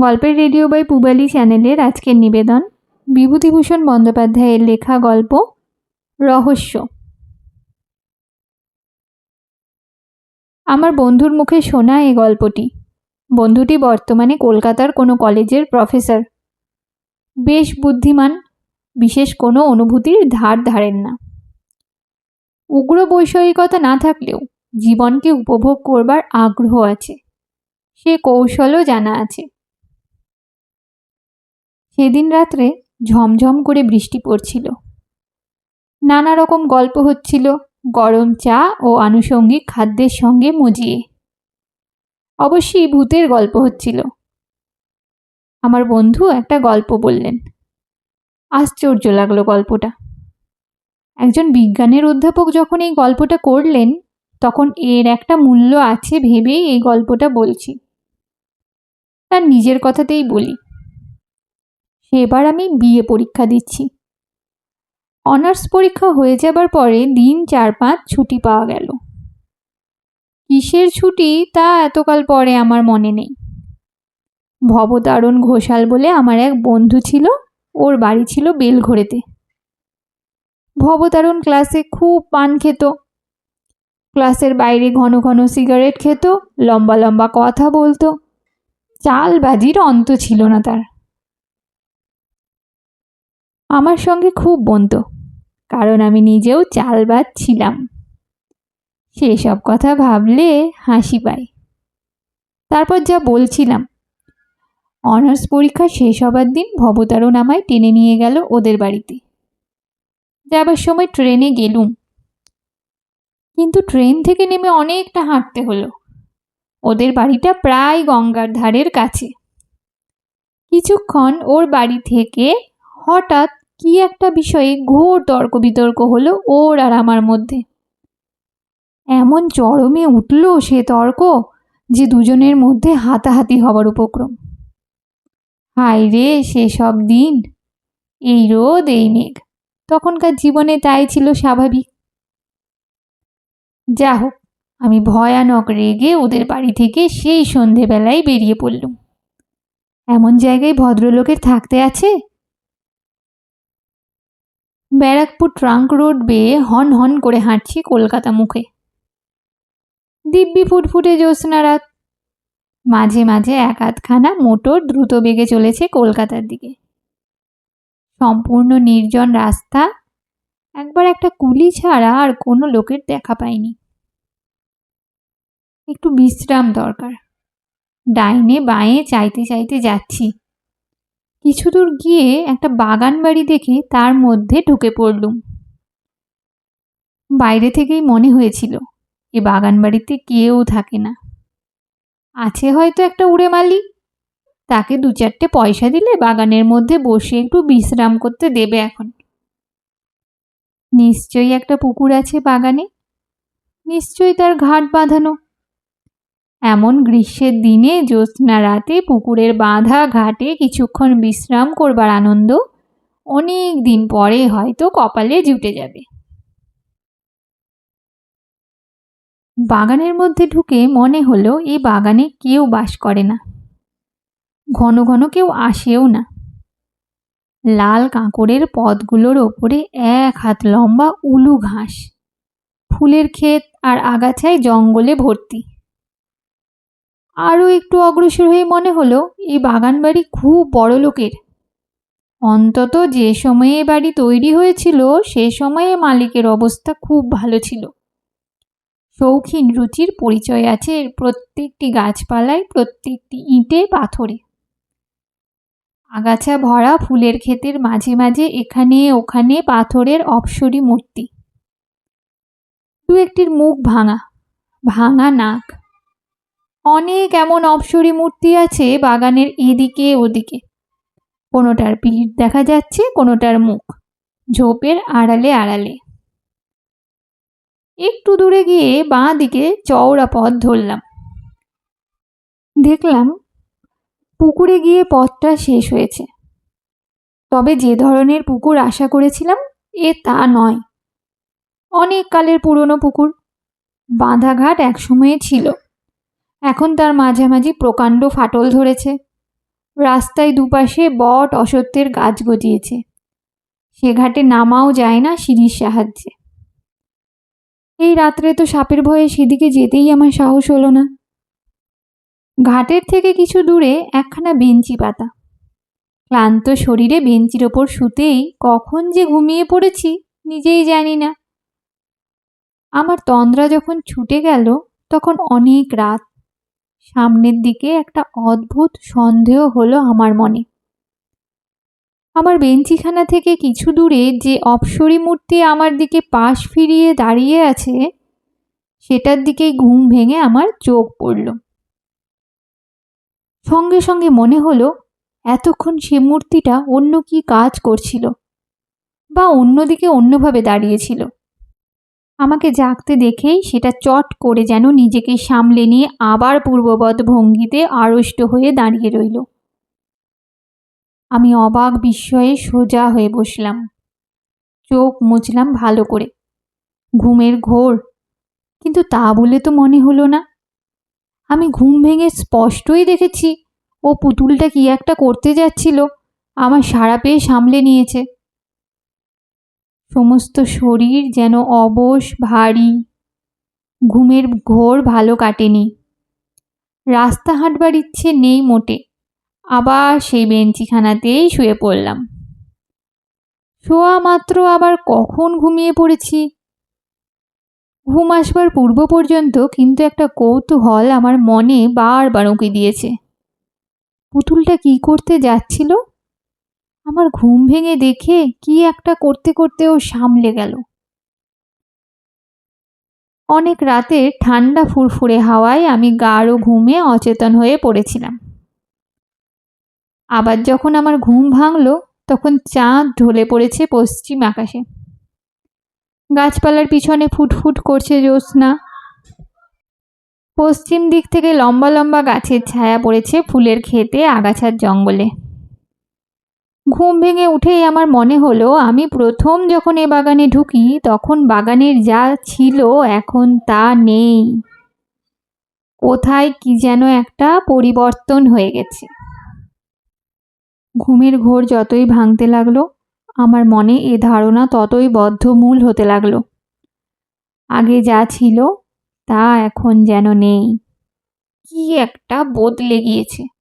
গল্পের radio by পুবালি চ্যানেলের আজকের নিবেদন। বিভূতিভূষণ বন্দ্যোপাধ্যায়ের লেখা গল্প, রহস্য। আমার বন্ধুর মুখে শোনা এই গল্পটি। বন্ধুটি বর্তমানে কলকাতার কোনো কলেজের প্রফেসর। বেশ বুদ্ধিমান, বিশেষ কোনো অনুভূতির ধার ধারেন না। উগ্র বৈষয়িকতা না থাকলেও জীবনকে উপভোগ করবার আগ্রহ আছে। সে কৌশলও জানা আছে। সেদিন রাত্রে ঝমঝম করে বৃষ্টি পড়ছিল। নানা রকম গল্প হচ্ছিল গরম চা ও আনুষঙ্গিক খাদ্যের সঙ্গে মজিয়ে। অবশ্যই ভূতের গল্প হচ্ছিল। আমার বন্ধু একটা গল্প বললেন। আশ্চর্য লাগল গল্পটা। একজন বিজ্ঞানের অধ্যাপক যখন এই গল্পটা করলেন, তখন এর একটা মূল্য আছে ভেবেই এই গল্পটা বলছি। তার নিজের কথাতেই বলি। এবার আমি বিএ পরীক্ষা দিচ্ছি। অনার্স পরীক্ষা হয়ে যাবার পরে দিন চার পাঁচ ছুটি পাওয়া গেল। কিসের ছুটি তা এতকাল পরে আমার মনে নেই। ভবতারণ ঘোষাল বলে আমার এক বন্ধু ছিল, ওর বাড়ি ছিল বেলঘড়েতে। ভবতারণ ক্লাসে খুব পান খেত। ক্লাসের বাইরে ঘন ঘন সিগারেট খেত, লম্বা লম্বা কথা বলতো। চালবাজির অন্ত ছিল না তার। আমার সঙ্গে খুব বনত কারণ আমি নিজেও চালবাজ ছিলাম। সেসব কথা ভাবলে হাসি পায় তারপর যা বলছিলাম, অনার্স পরীক্ষা শেষ হবার দিন ভবতারণ আমায় টেনে নিয়ে গেল ওদের বাড়িতে। যাবার সময় ট্রেনে গেলুম। কিন্তু ট্রেন থেকে নেমে অনেকটা হাঁটতে হলো। ওদের বাড়িটা প্রায় গঙ্গার ধারের কাছে। কিছুক্ষণ ওর বাড়ি থেকে হঠাৎ কি একটা বিষয়ে ঘোর তর্ক বিতর্ক হলো ওর আর আমার মধ্যে। এমন চরমে উঠল সে তর্ক যে দুজনের মধ্যে হাতাহাতি হবার উপক্রম। হায় রে সেসব দিন! এই রোদ, এই মেঘ, তখনকার জীবনে তাই ছিল স্বাভাবিক। যা হোক, আমি ভয়ানক রেগে ওদের বাড়ি থেকে সেই সন্ধেবেলায় বেরিয়ে পড়লুম। এমন জায়গায় ভদ্রলোকের থাকতে আছে? ব্যারাকপুর ট্রাঙ্ক রোড বেয়ে হন হন করে হাঁটছি কলকাতা মুখে। দিব্যি ফুটফুটে জ্যোৎস্না রাত। মাঝে মাঝে এক আধখানা মোটর দ্রুত বেগে চলেছে কলকাতার দিকে। সম্পূর্ণ নির্জন রাস্তা। একবার একটা কুলি ছাড়া আর কোনো লোকের দেখা পাইনি। একটু বিশ্রাম দরকার। ডাইনে বাঁয়ে চাইতে চাইতে যাচ্ছি। কিছু দূর গিয়ে একটা বাগান বাড়ি দেখে তার মধ্যে ঢুকে পড়লুম। বাইরে থেকেই মনে হয়েছিল, এ বাগান বাড়িতে কেউ থাকে না। আছে হয়তো একটা উড়ে মালি। তাকে দু চারটে পয়সা দিলে বাগানের মধ্যে বসে একটু বিশ্রাম করতে দেবে এখন। নিশ্চয়ই একটা পুকুর আছে বাগানে। নিশ্চয়ই তার ঘাট বাঁধানো। এমন গ্রীষ্মের দিনে জ্যোৎস্না রাতে পুকুরের বাঁধা ঘাটে কিছুক্ষণ বিশ্রাম করবার আনন্দ অনেক দিন পরে হয়তো কপালে জুটে যাবে। বাগানের মধ্যে ঢুকে মনে হলো এই বাগানে কেউ বাস করে না। ঘন ঘন কেউ আসেও না। লাল কাঁকড়ের পথগুলোর ওপরে এক হাত লম্বা উলু ঘাস। ফুলের ক্ষেত আর আগাছায় জঙ্গলে ভর্তি। আরও একটু অগ্রসর হয়ে মনে হলো, এই বাগান বাড়ি খুব বড় লোকের। অন্তত যে সময়ে বাড়ি তৈরি হয়েছিল, সে সময়ে মালিকের অবস্থা খুব ভালো ছিল। শৌখিন রুচির পরিচয় আছে প্রত্যেকটি গাছপালায়, প্রত্যেকটি ইঁটে, পাথরে। আগাছা ভরা ফুলের ক্ষেতের মাঝে মাঝে এখানে ওখানে পাথরের অপসরি মূর্তি। দু একটির মুখ ভাঙা ভাঙা নাক। অনেক এমন অপসরি মূর্তি আছে বাগানের এদিকে ওদিকে। কোনোটার পিঠ দেখা যাচ্ছে, কোনোটার মুখ। ঝোপের আড়ালে আড়ালে। একটু দূরে গিয়ে বাঁ দিকে চওড়া পথ ধরলাম। দেখলাম পুকুরে গিয়ে পথটা শেষ হয়েছে। তবে যে ধরনের পুকুর আশা করেছিলাম, এ তা নয়। অনেক কালের পুরনো পুকুর। বাঁধাঘাট একসময়ে ছিল। এখন তার মাঝামাঝি প্রকাণ্ড ফাটল ধরেছে। রাস্তায় দুপাশে বট অসত্যের গাছ গজিয়েছে। সে ঘাটে নামাও যায় না সিঁড়ির সাহায্যে। এই রাত্রে তো সাপের ভয়ে সেদিকে যেতেই আমার সাহস হলো না। ঘাটের থেকে কিছু দূরে একখানা বেঞ্চি পাতা। ক্লান্ত শরীরে বেঞ্চির ওপর শুতেই কখন যে ঘুমিয়ে পড়েছি নিজেই জানি না। আমার তন্দ্রা যখন ছুটে গেল, তখন অনেক রাত। সামনের দিকে একটা অদ্ভুত সন্দেহ হলো আমার মনে। আমার বেঞ্চিখানা থেকে কিছু দূরে যে অপসরী মূর্তি আমার দিকে পাশ ফিরিয়ে দাঁড়িয়ে আছে, সেটার দিকেই ঘুম ভেঙে আমার চোখ পড়ল। সঙ্গে সঙ্গে মনে হলো, এতক্ষণ সে মূর্তিটা অন্য কি কাজ করছিল বা অন্যদিকে অন্যভাবে দাঁড়িয়েছিল? আমাকে জাগতে দেখেই সেটা চট করে যেন নিজেকে সামলে নিয়ে আবার পূর্ববৎ ভঙ্গিতে আড়ষ্ট হয়ে দাঁড়িয়ে রইল। আমি অবাক বিস্ময়ে সোজা হয়ে বসলাম। চোখ মুছলাম ভালো করে। ঘুমের ঘোর। কিন্তু তা বলে তো মনে হলো না। আমি ঘুম ভেঙে স্পষ্টই দেখেছি, ও পুতুলটা কি একটা করতে যাচ্ছিল, আমার সারা পেয়ে সামলে নিয়েছে। সমস্ত শরীর যেন অবশ, ভারী। ঘুমের ঘোর ভালো কাটেনি। রাস্তা হাঁটবার ইচ্ছে নেই মোটে। আবার সেই বেঞ্চিখানাতেই শুয়ে পড়লাম। শোয়া মাত্র আবার কখন ঘুমিয়ে পড়েছি? ঘুম আসবার পূর্ব পর্যন্ত কিন্তু একটা কৌতূহল আমার মনে বারবার উঁকি দিয়েছে। পুতুলটা কি করতে যাচ্ছিল? আমার ঘুম ভেঙে দেখে কি একটা করতে করতে ও সামলে গেল। অনেক রাতে ঠান্ডা ফুরফুরে হাওয়ায় আমি গাঢ় ঘুমে অচেতন হয়ে পড়েছিলাম। আবার যখন আমার ঘুম ভাঙল, তখন চাঁদ ঢলে পড়েছে পশ্চিম আকাশে। গাছপালার পিছনে ফুটফুট করছে জ্যোৎস্না। পশ্চিম দিক থেকে লম্বা লম্বা গাছের ছায়া পড়েছে ফুলের খেতে আগাছার জঙ্গলে। ঘুম ভেঙে উঠেই আমার মনে হলো, আমি প্রথম যখন এ বাগানে ঢুকি, তখন বাগানের যা ছিল এখন তা নেই। কোথায় কি যেন একটা পরিবর্তন হয়ে গেছে। ঘুমের ঘোর যতই ভাঙতে লাগল, আমার মনে এ ধারণা ততই বদ্ধমূল হতে লাগল। আগে যা ছিল, তা এখন যেন নেই। কি একটা বদলে গিয়েছে।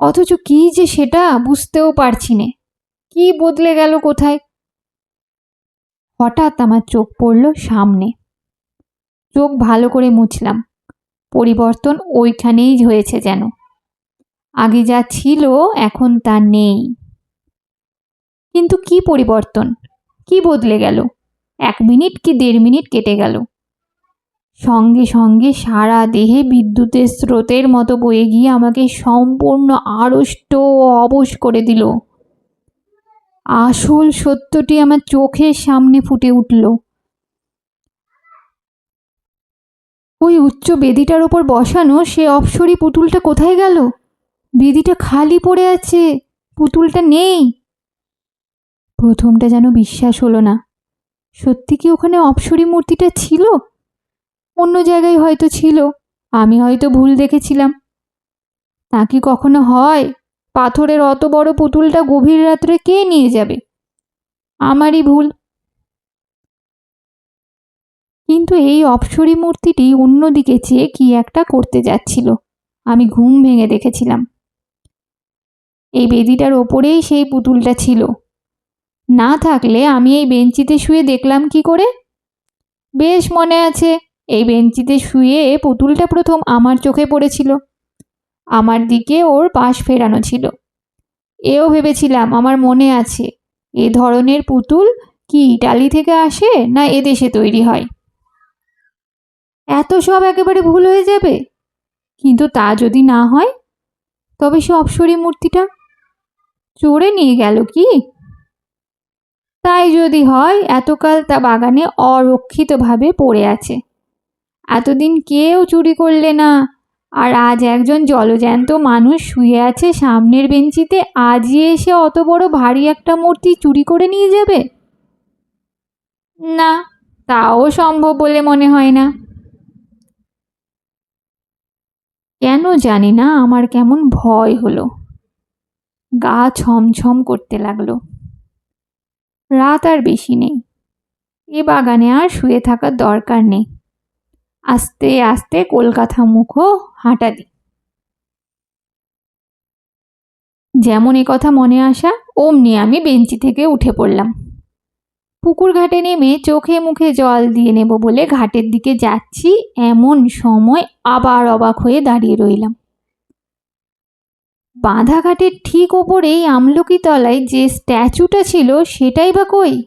অথচ কি যে সেটা বুঝতেও পারছি নে। কি বদলে গেল কোথায়? হঠাৎ আমার চোখ পড়ল সামনে। চোখ ভালো করে মুছলাম। পরিবর্তন ওইখানেই হয়েছে যেন। আগে যা ছিল এখন তা নেই। কিন্তু কি পরিবর্তন? কি বদলে গেল? এক মিনিট কি দেড় মিনিট কেটে গেল? সঙ্গে সঙ্গে সারা দেহে বিদ্যুতের স্রোতের মতো বয়ে গিয়ে আমাকে সম্পূর্ণ আড়ষ্ট অবশ করে দিল। আসল সত্যটি আমার চোখের সামনে ফুটে উঠল। ওই উচ্চ বেদিটার ওপর বসানো সে অপসরি পুতুলটা কোথায় গেল? বেদিটা খালি পড়ে আছে, পুতুলটা নেই। প্রথমটা যেন বিশ্বাস হলো না। সত্যি কি ওখানে অপসরি মূর্তিটা ছিল? অন্য জায়গায় হয়তো ছিল। আমি হয়তো ভুল দেখেছিলাম। তা কি কখনো হয়? পাথরের অত বড় পুতুলটা গভীর রাত্রে কে নিয়ে যাবে? আমারই ভুল। কিন্তু এই অপসরী মূর্তিটি অন্যদিকে চেয়ে কি একটা করতে যাচ্ছিল। আমি ঘুম ভেঙে দেখেছিলাম। এই বেদিটার ওপরেই সেই পুতুলটা ছিল। না থাকলে আমি এই বেঞ্চিতে শুয়ে দেখলাম কি করে? বেশ মনে আছে। এই বেঞ্চিতে শুয়ে পুতুলটা প্রথম আমার চোখে পড়েছিল। আমার দিকে ওর পাশ ফেরানো ছিল। এও ভেবেছিলাম, আমার মনে আছে, এ ধরনের পুতুল কি ইটালি থেকে আসে না এদেশে তৈরি হয়? এত সব একেবারে ভুল হয়ে যাবে? কিন্তু তা যদি না হয়, তবে সে অপসরী মূর্তিটা চড়ে নিয়ে গেল কি? তাই যদি হয়, এতকাল তা বাগানে অরক্ষিতভাবে পড়ে আছে। এতদিন কেউ চুরি করলে না। আর আজ একজন জলজ্যান্ত মানুষ শুয়ে আছে সামনের বেঞ্চিতে, আজই এসে অত বড় ভারী একটা মূর্তি চুরি করে নিয়ে যাবে? না, তাও সম্ভব বলে মনে হয় না। কেন জানি না, আমার কেমন ভয় হলো। গা ছমছম করতে লাগল। রাত আর বেশি নেই। এ বাগানে আর শুয়ে থাকার দরকার নেই। আস্তে আস্তে কলকাতা মুখো হাঁটা দি যেমন এ কথা মনে আসা, অমনি আমি বেঞ্চি থেকে উঠে পড়লাম। পুকুর ঘাটে নেমে চোখে মুখে জল দিয়ে নেব বলে ঘাটের দিকে যাচ্ছি, এমন সময় আবার অবাক হয়ে দাঁড়িয়ে রইলাম। বাঁধা ঘাটের ঠিক ওপরেই আমলকি তলায় যে স্ট্যাচুটা ছিল, সেটাই বা কই?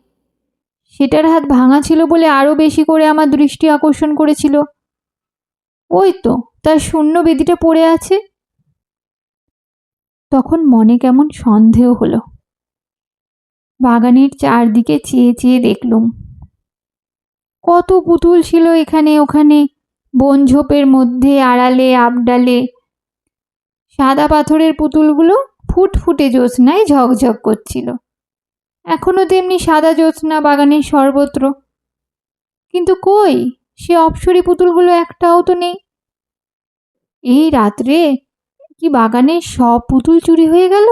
সেটার হাত ভাঙা ছিল বলে আরও বেশি করে আমার দৃষ্টি আকর্ষণ করেছিল। ওই তো, তার শূন্য বেদিটা পড়ে আছে। তখন মনে কেমন সন্দেহ হলো। বাগানের চারদিকে চেয়ে চেয়ে দেখলুম। কত পুতুল ছিল এখানে, ওখানে বনঝোপের মধ্যে, আড়ালে, আবডালে। সাদা পাথরের পুতুলগুলো ফুটফুটে জ্যোৎস্নায় ঝকঝক করছিল। এখনও তেমনি সাদা জ্যোৎস্না বাগানের সর্বত্র। কিন্তু কই? সে অপসরি পুতুলগুলো একটাও তো নেই। এই রাত্রে কি বাগানের সব পুতুল চুরি হয়ে গেল?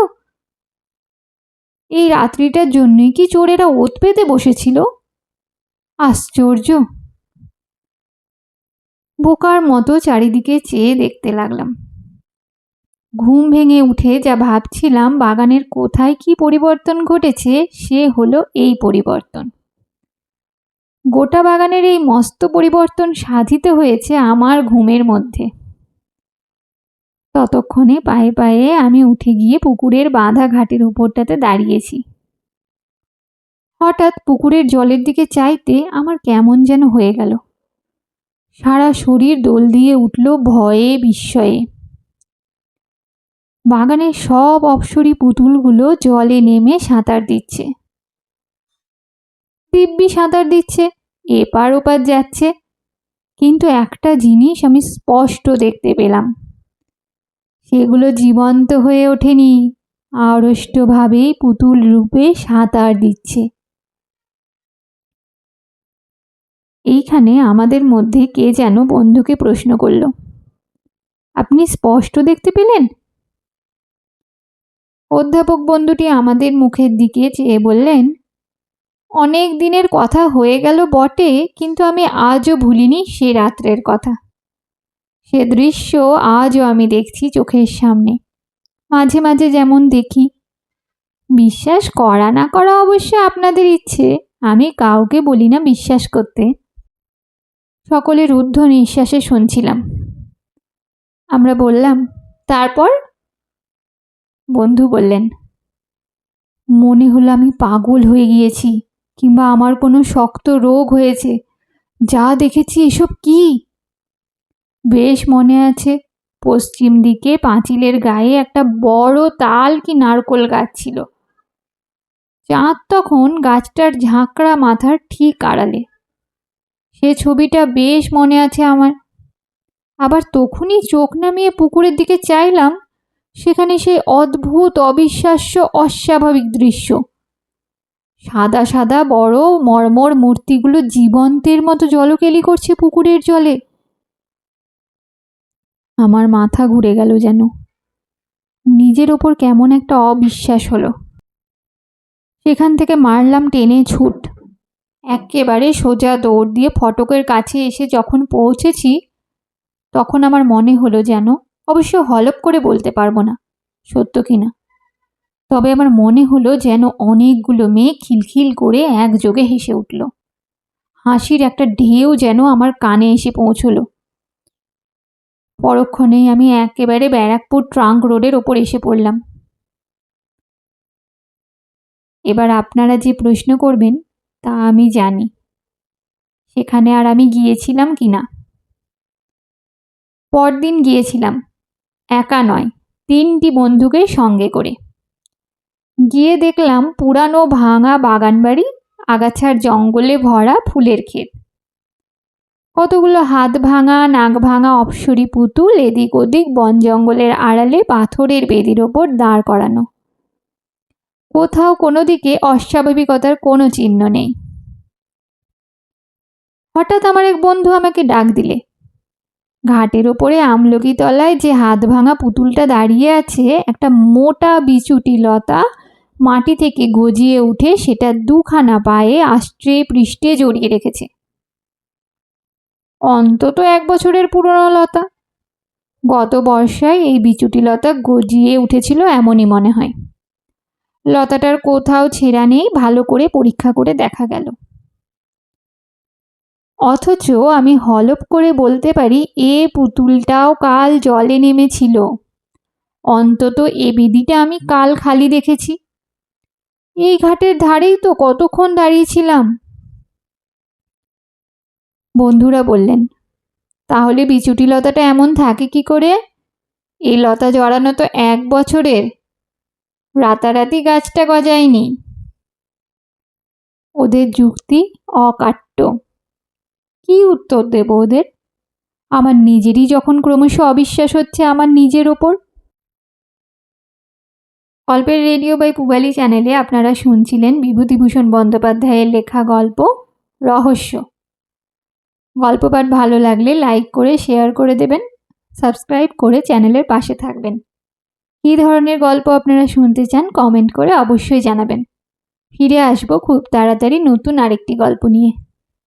এই রাত্রিটার জন্যই কি চোরেরা ওত পেতে বসেছিল? আশ্চর্য। বোকার মতো চারিদিকে চেয়ে দেখতে লাগলাম। ঘুম ভেঙে উঠে যা ভাবছিলাম বাগানের কোথায় কি পরিবর্তন ঘটেছে, সে হলো এই পরিবর্তন। গোটা বাগানের এই মস্ত পরিবর্তন সাধিত হয়েছে আমার ঘুমের মধ্যে। ততক্ষণে পায়ে পায়ে আমি উঠে গিয়ে পুকুরের বাঁধা ঘাটের উপরটাতে দাঁড়িয়েছি। হঠাৎ পুকুরের জলের দিকে চাইতে আমার কেমন যেন হয়ে গেল। সারা শরীর দোল দিয়ে উঠল ভয়ে বিস্ময়ে। বাগানের সব অপসরী পুতুলগুলো জলে নেমে সাঁতার দিচ্ছে। দিব্যি সাঁতার দিচ্ছে, এপার ওপার যাচ্ছে। কিন্তু একটা জিনিস আমি স্পষ্ট দেখতে পেলাম। সেগুলো জীবন্ত হয়ে ওঠেনি। আড়ষ্টভাবেই পুতুল রূপে সাঁতার দিচ্ছে। এইখানে আমাদের মধ্যে কে যেন বন্ধুকে প্রশ্ন করল। আপনি স্পষ্ট দেখতে পেলেন? অধ্যাপক বন্ধুটি আমাদের মুখের দিকে চেয়ে বললেন, অনেক দিনের কথা হয়ে গেল বটে, কিন্তু আমি আজও ভুলিনি সে রাত্রের কথা। সে দৃশ্য আজও আমি দেখছি চোখের সামনে। মাঝে মাঝে যেমন দেখি। বিশ্বাস করা না করা অবশ্য আপনাদের ইচ্ছে, আমি কাউকে বলি না বিশ্বাস করতে। সকলের ঊর্ধ্ব নিঃশ্বাসে শুনছিলাম। আমরা বললাম, তারপর? বন্ধু বললেন, মনে হলো আমি পাগল হয়ে গিয়েছি কিংবা আমার কোনো শক্ত রোগ হয়েছে। যা দেখেছি এসব কি? বেশ মনে আছে, পশ্চিম দিকে পাঁচিলের গায়ে একটা বড় তাল কি নারকোল গাছ ছিল। চাঁদ তখন গাছটার ঝাঁকড়া মাথার ঠিক আড়ালে। সে ছবিটা বেশ মনে আছে আমার। আবার তখনই চোখ নামিয়ে পুকুরের দিকে চাইলাম সেখানে সেই অদ্ভুত, অবিশ্বাস্য, অস্বাভাবিক দৃশ্য। সাদা সাদা বড় মর্মর মূর্তিগুলো জীবন্তের মতো জলকেলি করছে পুকুরের জলে। আমার মাথা ঘুরে গেল যেন। নিজের ওপর কেমন একটা অবিশ্বাস হলো। সেখান থেকে মারলাম টেনে ছুট। একেবারে সোজা দৌড় দিয়ে ফটকের কাছে এসে যখন পৌঁছেছি, তখন আমার মনে হলো যেন অবশ্য হলপ করে বলতে পারব না, সত্য কি না? তবে আমার মনে হলো যেন অনেকগুলো মেয়ে খিলখিল করে একযোগে হেসে উঠল। হাসির একটা ঢেউ যেন আমার কানে এসে পৌঁছলো। পরক্ষণেই আমি একেবারে ব্যারাকপুর ট্রাঙ্ক রোডের ওপর এসে পড়লাম। এবার আপনারা যে প্রশ্ন করবেন, তা আমি জানি। সেখানে আর আমি গিয়েছিলাম কি না? পরদিন গিয়েছিলাম। একা নয়, তিনটি বন্ধুকে সঙ্গে করে। গিয়ে দেখলাম পুরানো ভাঙা বাগানবাড়ি, আগাছার জঙ্গলে ভরা ফুলের ক্ষেত। কতগুলো হাত ভাঙা, নাক ভাঙা অপসরি পুতুল এদিক ওদিক বন জঙ্গলের আড়ালে পাথরের বেদির ওপর দাঁড় করানো। কোথাও কোনো দিকে অস্বাভাবিকতার কোনো চিহ্ন নেই। হঠাৎ আমার এক বন্ধু আমাকে ডাক দিলে। ঘাটের ওপরে আমলকি তলায় যে হাত ভাঙা পুতুলটা দাঁড়িয়ে আছে, একটা মোটা বিচুটি লতা মাটি থেকে গজিয়ে উঠে সেটা দুখানা পায়ে আষ্ট্রে পৃষ্ঠে জড়িয়ে রেখেছে। অন্তত এক বছরের পুরনো লতা। গত বর্ষায় এই বিচুটি লতা গজিয়ে উঠেছিল এমনই মনে হয়। লতাটার কোথাও ছেঁড়া নেই, ভালো করে পরীক্ষা করে দেখা গেল। অথচ আমি হলপ করে বলতে পারি, এ পুতুলটাও কাল জলে নেমেছিল। অন্তত এ বিদিটা আমি কাল খালি দেখেছি। এই ঘাটের ধারেই তো কতক্ষণ দাঁড়িয়েছিলাম। বন্ধুরা বললেন, তাহলে বিচুটি লতাটা এমন থাকে কি করে? এই লতা জড়ানো তো এক বছরের। রাতারাতি গাছটা গজায়নি। ওদের যুক্তি অকাট্য। উত্তর দেব ওদের। আমার নিজেরই যখন ক্রমশ অবিশ্বাস হচ্ছে আমার নিজের ওপর। গল্পের রেডিও বাই পুবালি চ্যানেলে আপনারা শুনছিলেন বিভূতিভূষণ বন্দ্যোপাধ্যায়ের লেখা গল্প, রহস্য। গল্প পাঠ ভালো লাগলে লাইক করে, শেয়ার করে দেবেন, সাবস্ক্রাইব করে চ্যানেলের পাশে থাকবেন। কী ধরনের গল্প আপনারা শুনতে চান কমেন্ট করে অবশ্যই জানাবেন। ফিরে আসব খুব তাড়াতাড়ি নতুন আরেকটি গল্প নিয়ে।